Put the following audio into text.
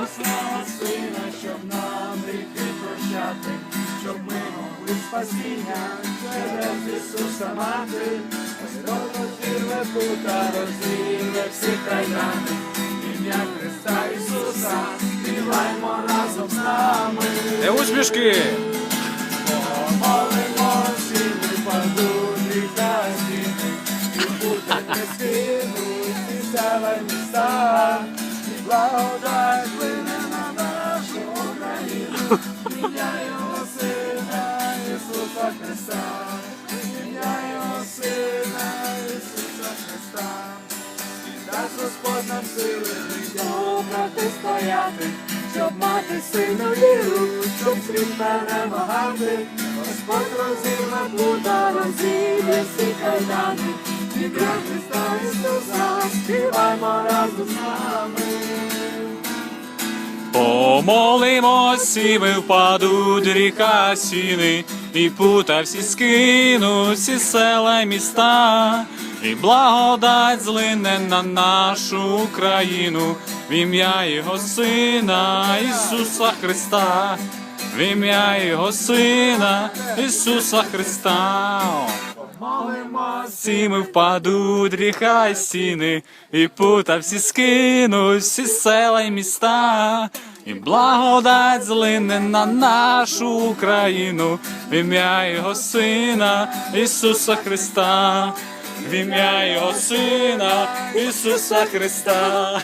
Послала сина, щоб нам гріхи прощати, щоб ми могли спасіння через Ісуса мати, Господь розірве пута, розірве всі кайдани, ім'я Христа Ісуса, співаймо разом з нами. Не усмішки! Помолимо всі, не падуть літаки, і буде не скинуть, і села міста. Ім'я Його Сина, Ісуса Христа, ім'я Його Сина, Ісуса Христа. І дасть сили життя протистояти, щоб мати сильну віру, щоб світ перемагати. Господь розірве плута, розірве всі кайдани, ім'я Христа Ісуса, співаймо разом з нами. Помолимось, і ми впадуть ріка сіни, і пута всі скинуть, всі села міста, і благодать злине на нашу Україну, в ім'я Його Сина Ісуса Христа, в ім'я Його Сина Ісуса Христа. Молимось, впадуть ріха й сіни, і пута всі скинуть, всі села й міста, і благодать злине на нашу Україну, в ім'я Його Сина Ісуса Христа, в ім'я Його Сина Ісуса Христа.